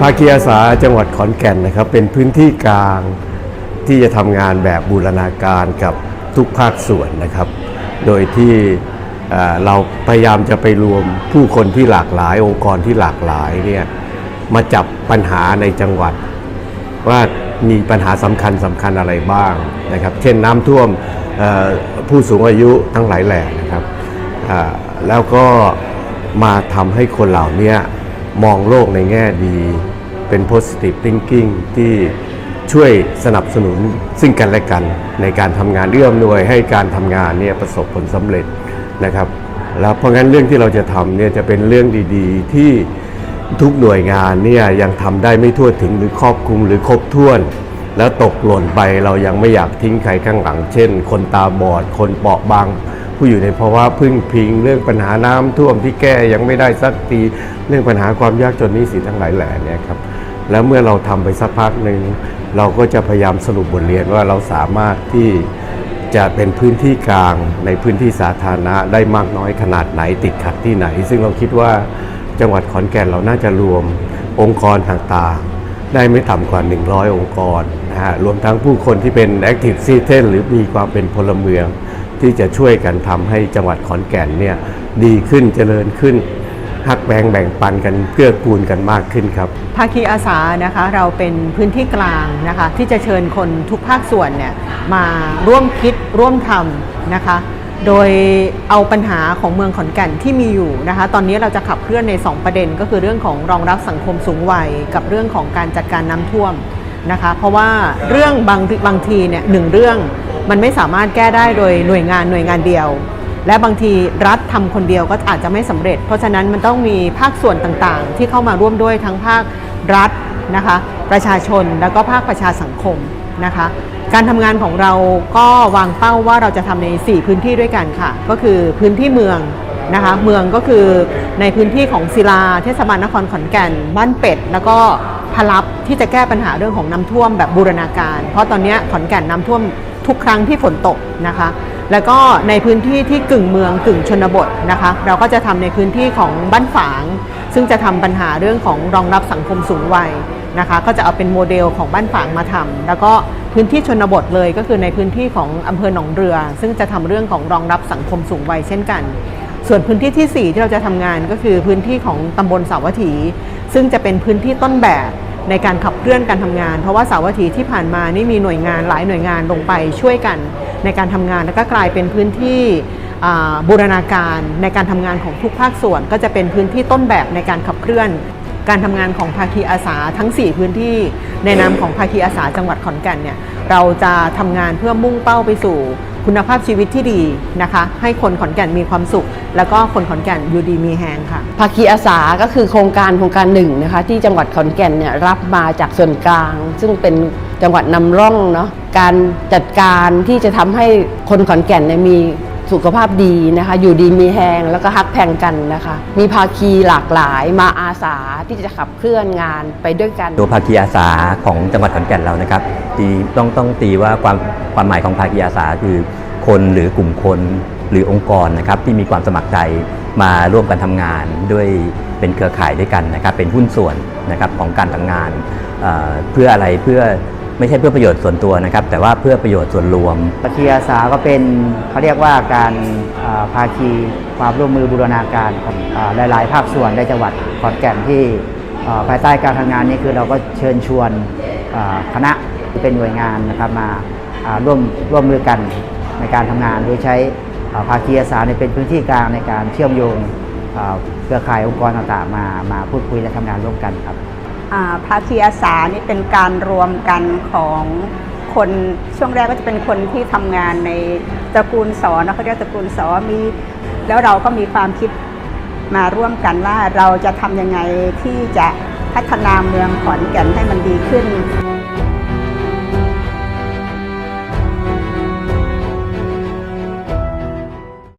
ภาคีอาสาจังหวัดขอนแก่นนะครับ เป็นพื้นที่กลางที่จะทำงานแบบบูรณาการกับทุกภาคส่วนนะครับ โดยที่เราพยายามจะไปรวมผู้คนที่หลากหลาย องค์กรที่หลากหลายเนี่ยมาจับปัญหาในจังหวัด ว่ามีปัญหาสำคัญสำคัญอะไรบ้างนะครับ เช่นน้ำท่วมผู้สูงอายุทั้งหลายแหล่นะครับแล้วก็มาทำให้คนเหล่านี้ มองโลกในแง่ดี เป็น positive thinking ที่ช่วยสนับสนุนซึ่งกันและกันในการทำงานเอื้อมหน่วยให้การทำงานเนี่ยประสบผลสำเร็จนะครับ แล้วเพราะงั้นเรื่องที่เราจะทำเนี่ยจะเป็นเรื่องดีๆ ที่ทุกหน่วยงานเนี่ยยังทำได้ไม่ทั่วถึงหรือครอบคลุมหรือครบถ้วน แล้วตกหล่นไปเรายังไม่อยากทิ้งใครข้างหลัง เช่น คนตาบอด คนเปราะบาง ผู้อยู่ในภาวะพึ่งพิง เรื่องปัญหาน้ำท่วมที่แก้ยังไม่ได้สักทีเรื่องปัญหาความยากจนนี้สินทั้งหลายแหล่เนี่ยครับแล้วเมื่อเราทำไปสักพักหนึ่งเราก็จะพยายามสรุปบทเรียนว่าเราสามารถที่จะเป็นพื้นที่กลางในพื้นที่สาธารณะได้มากน้อยขนาดไหนติดขัดที่ไหน ซึ่งเราคิดว่าจังหวัดขอนแก่นเราน่าจะรวมองค์กรต่างๆ ได้ไม่ต่ำกว่า 100 องค์กรนะฮะรวมทั้งผู้คนที่เป็น Active Citizen หรือมีความเป็นพลเมือง ที่จะช่วยกันทำให้จังหวัดขอนแก่นเนี่ยดีขึ้นเจริญขึ้นฮักแบ่งแบ่งปันกันเกื้อกูลกันมากขึ้นครับ ภาคีอาสานะคะเราเป็นพื้นที่กลางนะคะที่จะเชิญคนทุกภาคส่วนเนี่ยมาร่วมคิดร่วมทำนะคะ โดยเอาปัญหาของเมืองขอนแก่นที่มีอยู่นะคะตอนนี้เราจะขับเคลื่อนใน 2 ประเด็น ก็คือเรื่องของรองรับสังคมสูงวัย กับเรื่องของการจัดการน้ำท่วมนะคะเพราะว่าเรื่องบางบางทีเนี่ยหนึ่งเรื่อง มันไม่สามารถแก้ได้โดยหน่วยงานหน่วยงานเดียว และบางทีรัฐทำคนเดียวก็อาจจะไม่สำเร็จ เพราะฉะนั้นมันต้องมีภาคส่วนต่างๆ ที่เข้ามาร่วมด้วยทั้งภาครัฐนะคะประชาชนแล้วก็ภาคประชาสังคมนะคะการทำงานของเราก็วางเป้าว่าเราจะทำใน 4 พื้นที่ด้วยกันค่ะ ก็คือพื้นที่เมืองนะคะเมืองก็คือในพื้นที่ของศิลา เทศบาลนครขอนแก่น บ้านเป็ด แล้วก็พลับที่จะแก้ปัญหาเรื่องของน้ำท่วมแบบบูรณาการ เพราะตอนนี้ขอนแก่นน้ำท่วม ทุกครั้งที่ฝนตกนะคะ แล้วก็ในพื้นที่ที่กึ่งเมืองกึ่งชนบทนะคะ เราก็จะทำในพื้นที่ของบ้านฝาง ซึ่งจะทำปัญหาเรื่องของรองรับสังคมสูงวัยนะคะ ก็จะเอาเป็นโมเดลของบ้านฝางมาทำแล้วก็พื้นที่ชนบทเลยก็คือในพื้นที่ของอำเภอหนองเรือ ซึ่งจะทำเรื่องของรองรับสังคมสูงวัยเช่นกัน ส่วนพื้นที่ที่ 4 ที่เราจะทำงานก็คือพื้นที่ของตำบลสาวัตถี ซึ่งจะเป็นพื้นที่ต้นแบบ ในการขับเคลื่อนการทำงาน เพราะว่าสาวัตถีที่ผ่านมานี่มีหน่วยงานหลายหน่วยงานลงไปช่วยกันในการทำงาน แล้วก็กลายเป็นพื้นที่บูรณาการในการทำงานของทุกภาคส่วน ก็จะเป็นพื้นที่ต้นแบบในการขับเคลื่อน การทำงานของภาคีอาสาทั้ง 4 พื้นที่ ในนามของภาคีอาสาจังหวัดขอนแก่นเนี่ยเราจะทำงานเพื่อมุ่งเป้าไปสู่ คุณภาพชีวิตที่ดีนะคะ ให้คนขอนแก่นมีความสุข แล้วก็คนขอนแก่นอยู่ดีมีแฮงค่ะ ภาคีอาสาก็คือโครงการโครงการหนึ่งนะคะ ที่จังหวัดขอนแก่นเนี่ยรับมาจากส่วนกลาง ซึ่งเป็นจังหวัดนำร่องเนาะการจัดการที่จะทำให้คนขอนแก่นเนี่ยมี สุขภาพดีนะคะ อยู่ดีมีแหงแล้วก็ฮักแพงกันนะคะ มีภาคีหลากหลายมาอาสาที่จะขับเคลื่อนงานไปด้วยกัน ตัวภาคีอาสาของจังหวัดขอนแก่นเรานะครับตีต้องต้องตีว่าความความหมายของภาคีอาสาคือคนหรือกลุ่มคนหรือองค์กรนะครับที่มีความสมัครใจมาร่วมกันทำงานด้วยเป็นเครือข่ายด้วยกันนะครับเป็นหุ้นส่วนนะครับของการทำงานเอ่อเพื่ออะไรเพื่อ ไม่ใช่เพื่อประโยชน์ส่วนตัวนะครับ แต่ว่าเพื่อประโยชน์ส่วนรวมปฏิอาสาก็เป็นเขาเรียกว่าการอ่าภาคีความร่วมมือบูรณาการของหลาย ๆ ภาคส่วนในจังหวัดขอนแก่นที่ภายใต้การทำงานนี้คือเราก็เชิญชวนคณะที่เป็นหน่วยงานนะครับมาร่วมร่วมมือกันในการทำงานโดยใช้ภาคีอาสาเนี่ยเป็นพื้นที่กลางในการเชื่อมโยงเครือข่ายองค์กรต่างๆ มามาพูดคุยและทำงานร่วมกันครับ อ่าภาคีอาสานี่เป็นการรวมกันของคนช่วงแรกก็จะเป็นคนที่ทำงานในตระกูลสอนเขาเรียกตระกูลสอมี แล้วเราก็มีความคิดมาร่วมกันว่าเราจะทำยังไงที่จะพัฒนาเมืองขอนแก่นให้มันดีขึ้น